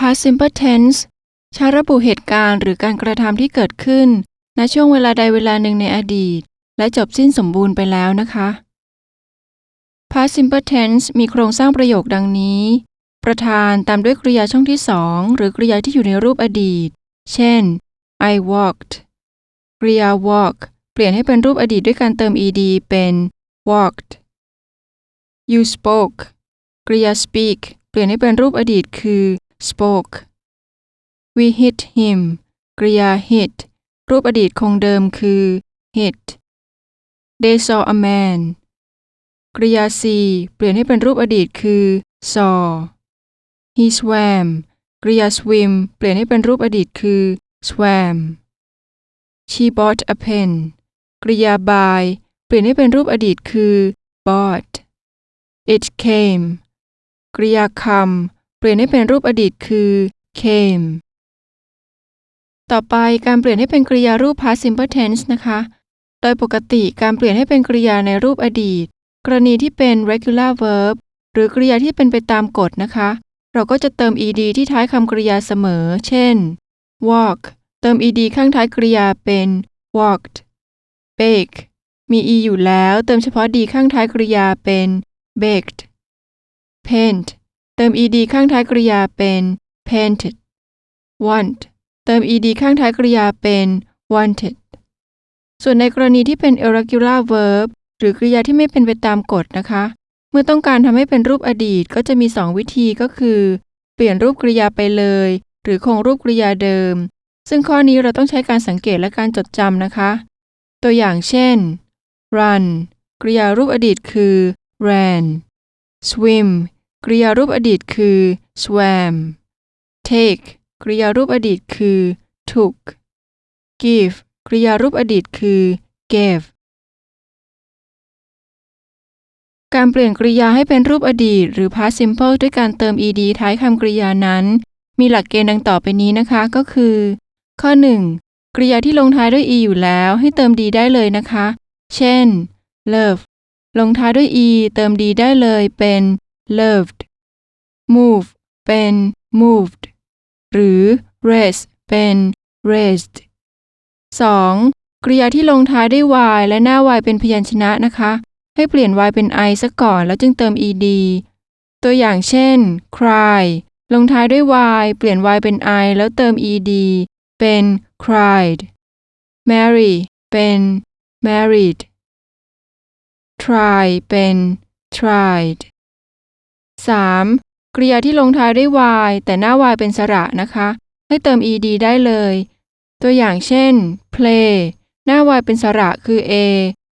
past simple tense ใช้ระบุเหตุการณ์หรือการกระทำที่เกิดขึ้น ณช่วงเวลาใดเวลาหนึ่งในอดีต และจบสิ้นสมบูรณ์ไปแล้วนะคะ past simple tense มีโครงสร้างประโยคดังนี้ ประธานตามด้วยกริยาช่องที่สองหรือกริยาที่อยู่ในรูปอดีต เช่น I walked กริยา walk เปลี่ยนให้เป็นรูปอดีตด้วยการเติม ed เป็น walked you spoke กริยา speak เปลี่ยนให้เป็นรูปอดีตคือ spoke we hit him กริยา hit รูปอดีตคงเดิมคือ hit they saw a man กริยา see เปลี่ยนให้เป็นรูปอดีตคือ saw he swam กริยา swim เปลี่ยนให้เป็นรูปอดีตคือ swam she bought a pen กริยา buy เปลี่ยนให้เป็นรูปอดีตคือ bought it came กริยา come เปลี่ยนให้เป็นรูปอดีตคือ came ต่อไปการเปลี่ยนให้เป็นกริยารูป past simple tense นะคะ โดยปกติการเปลี่ยนให้เป็นกริยาในรูปอดีต กรณีที่เป็น regular verb หรือกริยาที่เป็นไปตามกฎนะคะ เราก็จะเติม ed ที่ท้ายคำกริยาเสมอ เช่น walk เติม ed ข้างท้ายกริยาเป็น walked bake มี e อยู่แล้ว เติมเฉพาะ d ข้างท้ายกริยาเป็น baked paint เติม ed ข้างท้ายกริยาเป็น painted want เติม ed ข้างท้ายกริยาเป็น wanted ส่วนในกรณีที่เป็น irregular verb หรือกริยาที่ไม่เป็นไปตามกฎนะคะ เมื่อต้องการทำให้เป็นรูปอดีตก็จะมี 2 วิธีก็คือ เปลี่ยนรูปกริยาไปเลย หรือคงรูปกริยาเดิม ซึ่งข้อนี้เราต้องใช้การสังเกตและการจดจำนะคะ ตัวอย่างเช่น run กริยารูปอดีตคือ ran swim กริยารูปอดีตคือ swam take กริยารูปอดีตคือ took give กริยารูปอดีตคือ gave การเปลี่ยนกริยาให้เป็นรูปอดีต หรือ past simple ด้วยการเติม ed ท้ายคำกริยานั้น มีหลักเกณฑ์ดังต่อไปนี้นะคะก็คือ ข้อ 1. กริยาที่ลงท้ายด้วย e อยู่แล้วให้เติม d ได้เลยนะคะ เช่น love ลงท้ายด้วย e เติม d ได้เลยเป็น loved move เป็น moved หรือ raise เป็น raised 2. กริยาที่ลงท้ายด้วย y และหน้า y เป็นพยัญชนะนะคะ ให้เปลี่ยน y เป็น i ซะก่อนแล้วจึงเติม ed ตัวอย่างเช่น cry ลงท้ายด้วย y เปลี่ยน y เป็น i แล้วเติม ed เป็น cried marry เป็น married try เป็น tried 3. กริยาที่ลงท้ายด้วย y แต่หน้า y เป็นสระนะคะ ให้เติม ed ได้เลย ตัวอย่างเช่น play หน้า y เป็นสระคือ a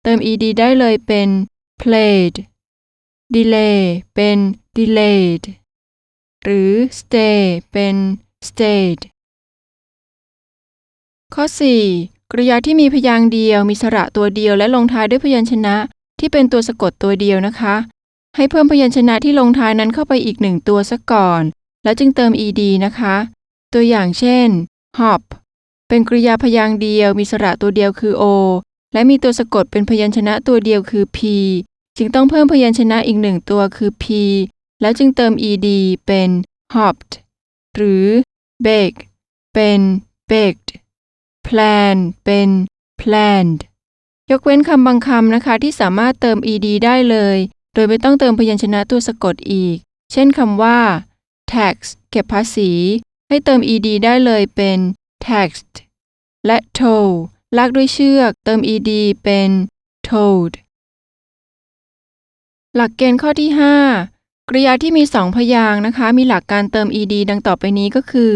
เติม ed ได้เลยเป็น played delay เป็น delayed หรือ stay เป็น stayed ข้อ 4. กริยาที่มีพยางค์เดียว มีสระตัวเดียวและลงท้ายด้วยพยัญชนะที่เป็นตัวสะกดตัวเดียวนะคะ ให้เพิ่มพยัญชนะที่ลงท้ายนั้นเข้าไปอีกหนึ่งตัวซะก่อน แล้วจึงเติม ed นะคะ ตัวอย่างเช่น hop เป็นกริยาพยางค์เดียว มีสระตัวเดียวคือ o และมีตัวสะกดเป็นพยัญชนะตัวเดียวคือ p จึงต้องเพิ่มพยัญชนะอีกหนึ่งตัวคือ p แล้วจึงเติม ed เป็น hopped หรือ bake เป็น baked plan เป็น planned ยกเว้นคำบางคำนะคะที่สามารถเติม ed ได้เลย โดยไม่ต้องเติมพยัญชนะตัวสะกดอีก เช่นคำว่า tax เก็บภาษี ให้เติม ed ได้เลยเป็น taxed และ tow ลากด้วยเชือกเติม ed เป็น towed หลักเกณฑ์ข้อที่ 5 กริยาที่มีสองพยางค์นะคะ มีหลักการเติม ed ดังต่อไปนี้ก็คือ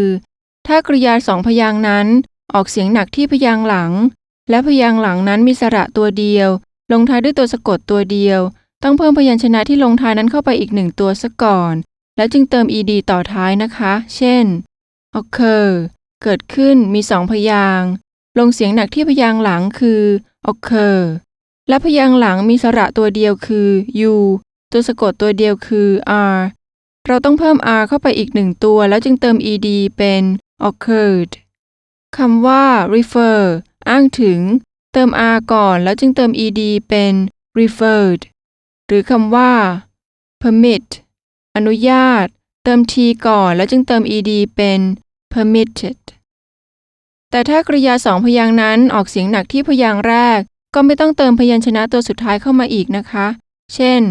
ถ้ากริยาสองพยางค์นั้น ออกเสียงหนักที่พยางค์หลัง และพยางค์หลังนั้นมีสระตัวเดียว ลงท้ายด้วยตัวสะกดตัวเดียว ต้องเพิ่มพยัญชนะที่ลงท้ายนั้นเข้าไปอีกหนึ่งตัวซะก่อน แล้วจึงเติม ed ต่อท้ายนะคะ เช่น occur เกิดขึ้นมีสองพยางลงเสียงหนักที่พยางหลังคือ occur และพยางหลังมีสระตัวเดียวคือ u ตัวสะกดตัวเดียวคือ r เราต้องเพิ่ม r เข้าไปอีกหนึ่งตัว แล้วจึงเติม ed เป็น occurred คำว่า refer อ้างถึง เติม r ก่อนแล้วจึงเติม ed เป็น referred หรือคำว่า permit อนุญาต เติม t ก่อนแล้วจึงเติม ed เป็น permitted แต่ถ้ากริยาสองพยางค์นั้นออกเสียงหนักที่พยางค์แรก ก็ไม่ต้องเติมพยัญชนะตัวสุดท้ายเข้ามาอีกนะคะ เช่น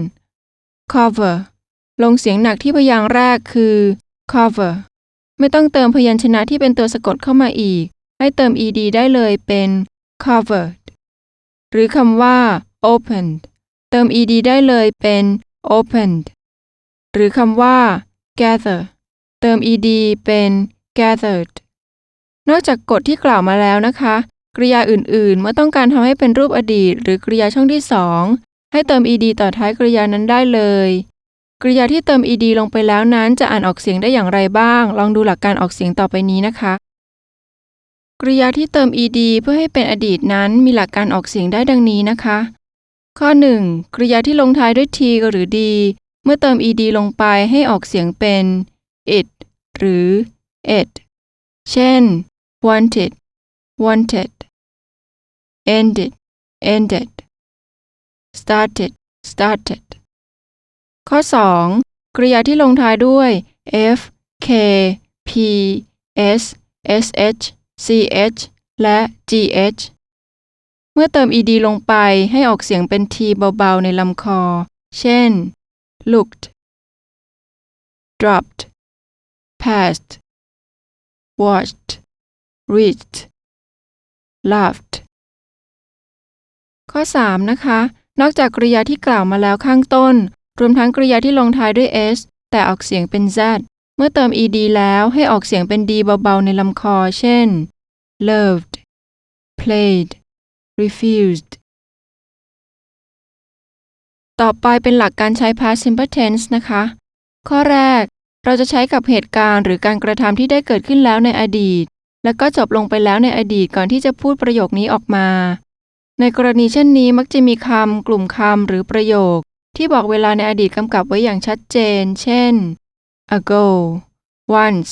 cover ลงเสียงหนักที่พยางค์แรกคือ cover ไม่ต้องเติมพยัญชนะที่เป็นตัวสะกดเข้ามาอีก ให้เติม ed ได้เลยเป็น covered หรือคำว่า opened เติม ed ได้เลยเป็น opened หรือคำว่า gather เติม ed เป็น gathered นอกจากกฎที่กล่าวมาแล้วนะคะ กริยาอื่นๆ เมื่อต้องการทำให้เป็นรูปอดีต หรือกริยาช่องที่สองให้เติม ed ต่อท้ายกริยานั้นได้เลย กริยาที่เติม ed ลงไปแล้วนั้นจะอ่านออกเสียงได้อย่างไรบ้าง ลองดูหลักการออกเสียงต่อไปนี้นะคะ กริยาที่เติม ed เพื่อให้เป็นอดีตนั้นมีหลักการออกเสียงได้ดังนี้นะคะ ข้อ 1. กริยาที่ลงท้ายด้วย t หรือ d เมื่อเติม ed ลงไปให้ออกเสียงเป็น it หรือ it เช่น wanted wanted ended ended started started ข้อ 2. กริยาที่ลงท้ายด้วย f k p s sh ch และ gh เมื่อเติม ed ลงไปให้ออกเสียงเป็น t เบาๆ ในลำคอ เช่น looked dropped passed watched reached laughed ข้อ 3 นะคะ นอกจากกริยาที่กล่าวมาแล้วข้างต้น รวมทั้งกริยาที่ลงท้ายด้วย s แต่ออกเสียงเป็น z เมื่อเติม ed แล้วให้ออกเสียงเป็น d เบาๆ ในลำคอ เช่น loved played refused ต่อไปเป็นหลักการใช้ past simple tense นะคะ ข้อแรก เราจะใช้กับเหตุการณ์หรือการกระทำที่ได้เกิดขึ้นแล้วในอดีต แล้วก็จบลงไปแล้วในอดีตก่อนที่จะพูดประโยคนี้ออกมา ในกรณีเช่นนี้มักจะมีคำกลุ่มคำหรือประโยค ที่บอกเวลาในอดีตกำกับไว้อย่างชัดเจน เช่น ago once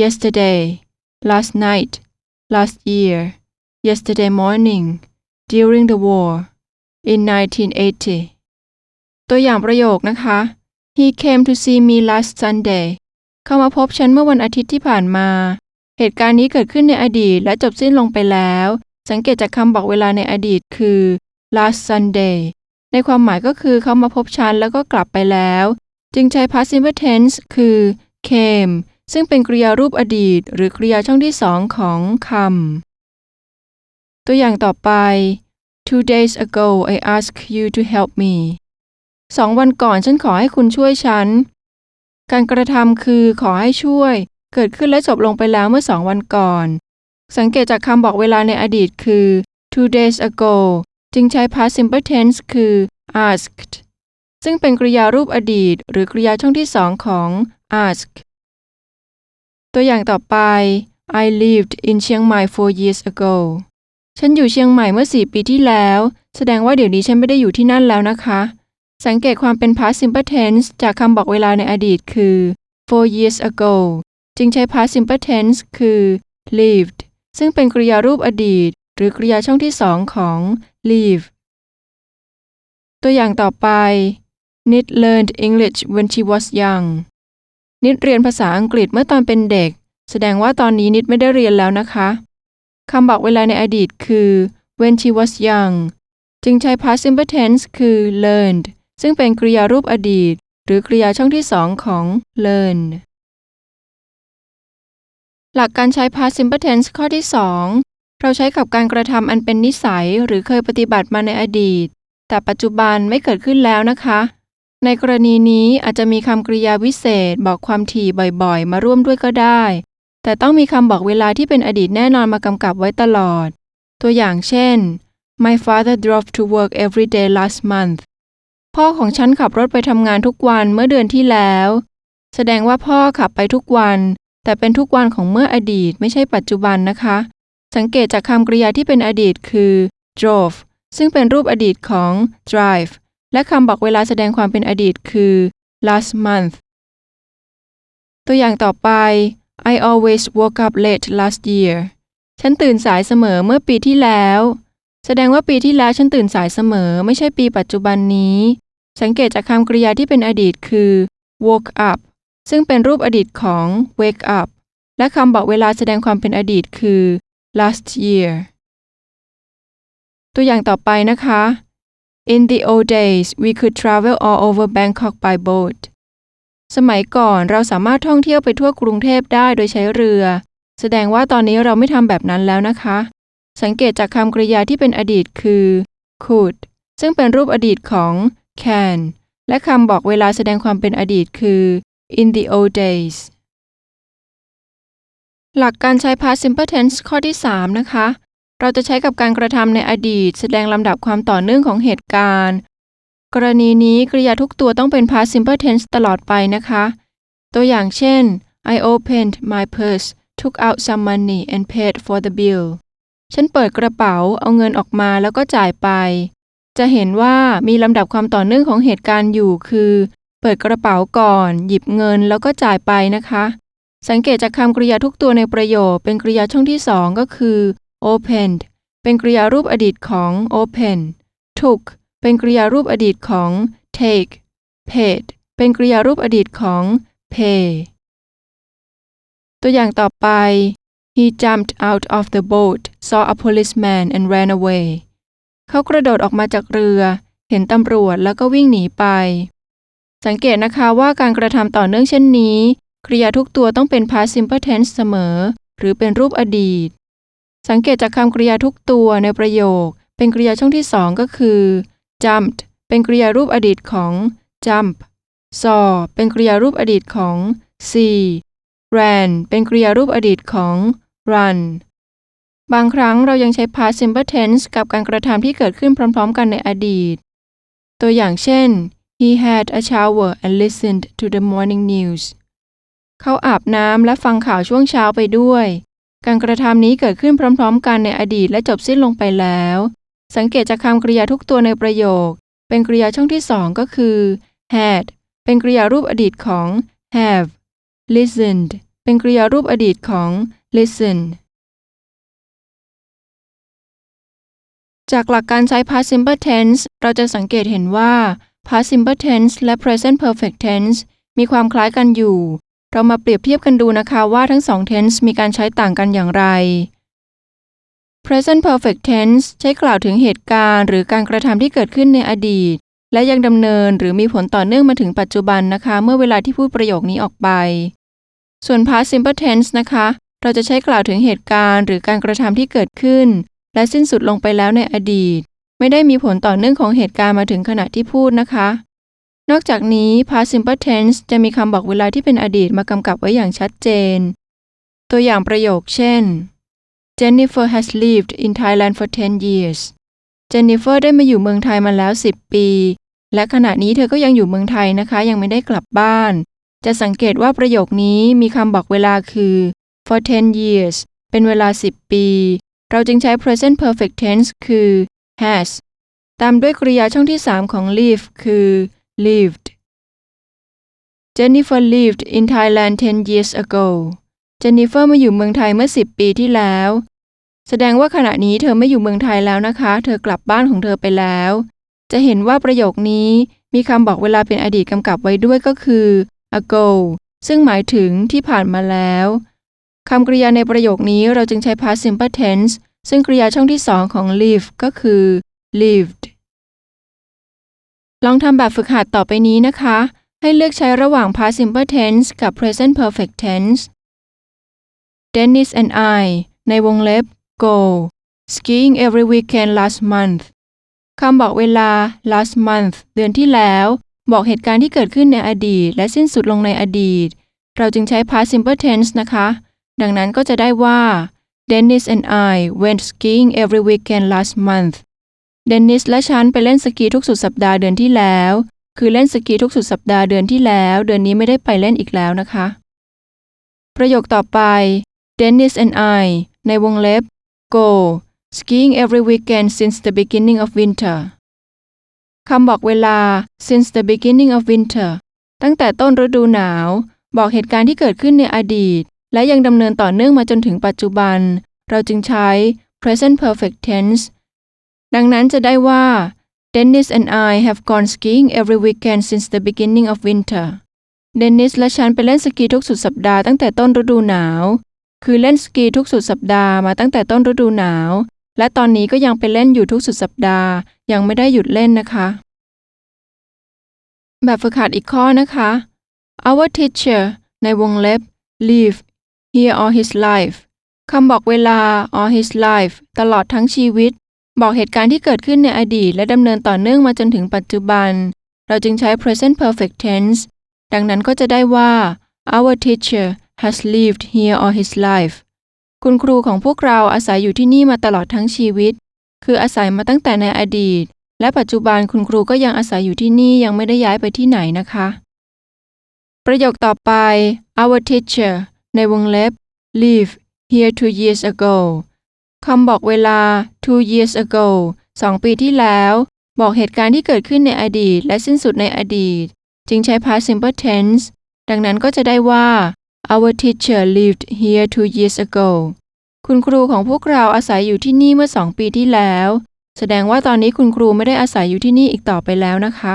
yesterday last night last year yesterday morning during the war in 1980 ตัวอย่างประโยคนะคะ He came to see me last Sunday เข้ามาพบฉันเมื่อวันอาทิตย์ที่ผ่านมา เหตุการณ์นี้เกิดขึ้นในอดีตและจบสิ้นลงไปแล้ว สังเกตจากคำบอกเวลาในอดีตคือ last Sunday ในความหมายก็คือเขามาพบฉันแล้วก็กลับไปแล้ว จึงใช้ past simple tense คือ came ซึ่งเป็นกริยารูปอดีต หรือกริยาช่องที่สองของคำ ตัวอย่างต่อไป Two days ago I asked you to help me สองวันก่อนฉันขอให้คุณช่วยฉัน การกระทำคือขอให้ช่วย เกิดขึ้นและจบลงไปแล้วเมื่อสองวันก่อน สังเกตจากคำบอกเวลาในอดีตคือ two days ago จึงใช้ past simple tense คือ asked ซึ่งเป็นกริยารูปอดีต หรือกริยาช่องที่สองของ ask ตัวอย่างต่อไป I lived in เชียงใหม่ four years ago ฉันอยู่เชียงใหม่เมื่อสี่ปีที่แล้ว แสดงว่าเดี๋ยวนี้ฉันไม่ได้อยู่ที่นั่นแล้วนะคะ สังเกตความเป็น past simple tense จากคำบอกเวลาในอดีตคือ four years ago จึงใช้ past simple tense คือ lived ซึ่งเป็นกริยารูปอดีต หรือกริยาช่องที่สองของ live ตัวอย่างต่อไป Nid learned English when she was young นิดเรียนภาษาอังกฤษเมื่อตอนเป็นเด็ก แสดงว่าตอนนี้นิดไม่ได้เรียนแล้วนะคะ คำบอกเวลาในอดีตคือ when she was young จึงใช้ past simple tense คือ learned ซึ่งเป็นกริยารูปอดีต หรือกริยาช่องที่สองของ learn หลักการใช้ past simple tense ข้อที่ 2 เราใช้กับการกระทำอันเป็นนิสัยหรือเคยปฏิบัติมาในอดีต แต่ปัจจุบันไม่เกิดขึ้นแล้วนะคะ ในกรณีนี้อาจจะมีคำกริยาวิเศษบอกความถี่บ่อยๆ มาร่วมด้วยก็ได้ แต่ต้องมีคำบอกเวลาที่เป็นอดีตแน่นอนมากำกับไว้ตลอด ตัวอย่างเช่น My father drove to work every day last month พ่อของฉันขับรถไปทำงานทุกวันเมื่อเดือนที่แล้ว แสดงว่าพ่อขับไปทุกวัน แต่เป็นทุกวันของเมื่ออดีตไม่ใช่ปัจจุบันนะคะ สังเกตจากคำกริยาที่เป็นอดีตคือ drove ซึ่งเป็นรูปอดีตของ drive และคำบอกเวลาแสดงความเป็นอดีตคือ last month ตัวอย่างต่อไป I always woke up late last year ฉันตื่นสายเสมอเมื่อปีที่แล้ว แสดงว่าปีที่แล้วฉันตื่นสายเสมอ ไม่ใช่ปีปัจจุบันนี้ สังเกตจากคำกริยาที่เป็นอดีตคือ woke up ซึ่งเป็นรูปอดีตของ wake up และคำบอกเวลาแสดงความเป็นอดีตคือ last year ตัวอย่างต่อไปนะคะ In the old days we could travel all over Bangkok by boat สมัยก่อนเราสามารถท่องเที่ยวไปทั่วกรุงเทพได้โดยใช้เรือ แสดงว่าตอนนี้เราไม่ทำแบบนั้นแล้วนะคะ สังเกตจากคำกริยาที่เป็นอดีตคือ could ซึ่งเป็นรูปอดีตของ can และคำบอกเวลาแสดงความเป็นอดีตคือ in the old days หลักการใช้ past simple tense ข้อที่ 3 นะคะ เราจะใช้กับการกระทำในอดีต แสดงลำดับความต่อเนื่องของเหตุการณ์ กรณีนี้กริยาทุกตัวต้องเป็น past simple tense ตลอดไปนะคะ ตัวอย่างเช่น I opened my purse took out some money and paid for the bill ฉันเปิดกระเป๋าเอาเงินออกมาแล้วก็จ่ายไป จะเห็นว่ามีลำดับความต่อเนื่องของเหตุการณ์อยู่คือ เปิดกระเป๋าก่อน หยิบเงินแล้วก็จ่ายไปนะคะ สังเกตจากคำกริยาทุกตัวในประโยคเป็นกริยาช่องที่สองก็คือ opened เป็นกริยารูปอดีตของ open took เป็นกริยารูปอดีตของ take paid เป็นกริยารูปอดีตของ pay ตัวอย่างต่อไป He jumped out of the boat saw a policeman and ran away เขากระโดดออกมาจากเรือ เห็นตำรวจแล้วก็วิ่งหนีไป สังเกตนะคะว่าการกระทำต่อเนื่องเช่นนี้ กริยาทุกตัวต้องเป็น past simple tense เสมอ หรือเป็นรูปอดีต สังเกตจากคำกริยาทุกตัวในประโยค เป็นกริยาช่องที่สองก็คือ jumped เป็นกริยารูปอดีตของ jump saw เป็นกริยารูปอดีตของ see ran เป็นกริยารูปอดีตของ run บางครั้งเรายังใช้ past simple tense กับการกระทำที่เกิดขึ้นพร้อมๆ กันในอดีต ตัวอย่างเช่น he had a shower and listened to the morning news เขาอาบน้ำและฟังข่าวช่วงเช้าไปด้วย การกระทำนี้เกิดขึ้นพร้อมๆ กันในอดีตและจบสิ้นลงไปแล้ว สังเกตจากคำกริยาทุกตัวในประโยค เป็นกริยาช่องที่สองก็คือ had เป็นกริยารูปอดีตของ have listened เป็นกริยารูปอดีตของ listen จากหลักการใช้ past simple tense เราจะสังเกตเห็นว่า past simple tense และ present perfect tense มีความคล้ายกันอยู่ เรามาเปรียบเทียบกันดูนะคะว่าทั้งสอง tense มีการใช้ต่างกันอย่างไร present perfect tense ใช้กล่าวถึงเหตุการณ์ หรือการกระทำที่เกิดขึ้นในอดีต และยังดำเนินหรือมีผลต่อเนื่องมาถึงปัจจุบันนะคะ เมื่อเวลาที่พูดประโยคนี้ออกไป ส่วน past simple tense นะคะ เราจะใช้กล่าวถึงเหตุการณ์ หรือการกระทำที่เกิดขึ้น และสิ้นสุดลงไปแล้วในอดีต ไม่ได้มีผลต่อเนื่องของเหตุการณ์มาถึงขณะที่พูดนะคะ นอกจากนี้ past simple tense จะมีคำบอกเวลาที่เป็นอดีตมากำกับไว้อย่างชัดเจน ตัวอย่างประโยคเช่น Jennifer has lived in Thailand for 10 years Jennifer ได้มาอยู่เมืองไทยมาแล้ว 10 ปี และขณะนี้เธอก็ยังอยู่เมืองไทยนะคะ ยังไม่ได้กลับบ้าน จะสังเกตว่าประโยคนี้มีคำบอกเวลาคือ for 10 years เป็นเวลา 10 ปี เราจึงใช้ present perfect tense คือ has ตามด้วยกริยาช่องที่ 3 ของ live คือ lived Jennifer lived in Thailand 10 years ago Jennifer มาอยู่เมืองไทยเมื่อ 10 ปีที่แล้ว แสดงว่าขณะนี้เธอไม่อยู่เมืองไทยแล้วนะคะ เธอกลับบ้านของเธอไปแล้ว จะเห็นว่าประโยคนี้มีคำบอกเวลาเป็นอดีตกำกับไว้ด้วยก็คือ ago ซึ่งหมายถึงที่ผ่านมาแล้วคำกริยาในประโยคนี้เราจึงใช้ past simple tense ซึ่งกริยาช่องที่สองของ live ก็คือ lived ลองทำแบบฝึกหัดต่อไปนี้นะคะ ให้เลือกใช้ระหว่าง past simple tense กับ present perfect tense Dennis and I ในวงเล็บ go skiing every weekend last month คำบอกเวลา last month เดือนที่แล้ว บอกเหตุการณ์ที่เกิดขึ้นในอดีต และสิ้นสุดลงในอดีต เราจึงใช้ past simple tense นะคะ ดังนั้นก็จะได้ว่า Dennis and I went skiing every weekend last month Dennis และฉันไปเล่นสกีทุกสุดสัปดาห์เดือนที่แล้ว คือเล่นสกีทุกสุดสัปดาห์เดือนที่แล้ว เดือนนี้ไม่ได้ไปเล่นอีกแล้วนะคะ ประโยคต่อไป Dennis and I ในวงเล็บ go skiing every weekend since the beginning of winter คำบอกเวลา since the beginning of winter ตั้งแต่ต้นฤดูหนาว บอกเหตุการณ์ที่เกิดขึ้นในอดีต และยังดำเนินต่อเนื่องมาจนถึงปัจจุบัน เราจึงใช้ present perfect tense ดังนั้นจะได้ว่า Dennis and I have gone skiing every weekend since the beginning of winter เดนนิสและฉันไปเล่นสกีทุกสุดสัปดาห์ตั้งแต่ต้นฤดูหนาว คือเล่นสกีทุกสุดสัปดาห์มาตั้งแต่ต้นฤดูหนาว และตอนนี้ก็ยังไปเล่นอยู่ทุกสุดสัปดาห์ ยังไม่ได้หยุดเล่นนะคะ แบบฝึกหัดอีกข้อนะคะ Our teacher ในวงเล็บ live here all his life คำบอกเวลา all his life ตลอดทั้งชีวิต บอกเหตุการณ์ที่เกิดขึ้นในอดีต และดำเนินต่อเนื่องมาจนถึงปัจจุบัน เราจึงใช้ present perfect tense ดังนั้นก็จะได้ว่า our teacher has lived here all his life คุณครูของพวกเราอาศัยอยู่ที่นี่มาตลอดทั้งชีวิต คืออาศัยมาตั้งแต่ในอดีต และปัจจุบันคุณครูก็ยังอาศัยอยู่ที่นี่ยังไม่ได้ย้ายไปที่ไหนนะคะ ประโยคต่อไป our teacher ในวงเล็บ live here two years ago คำบอกเวลา two years ago สองปีที่แล้ว บอกเหตุการณ์ที่เกิดขึ้นในอดีต และสิ้นสุดในอดีต จึงใช้ past simple tense ดังนั้นก็จะได้ว่า our teacher lived here two years ago คุณครูของพวกเราอาศัยอยู่ที่นี่เมื่อสองปีที่แล้ว แสดงว่าตอนนี้คุณครูไม่ได้อาศัยอยู่ที่นี่อีกต่อไปแล้วนะคะ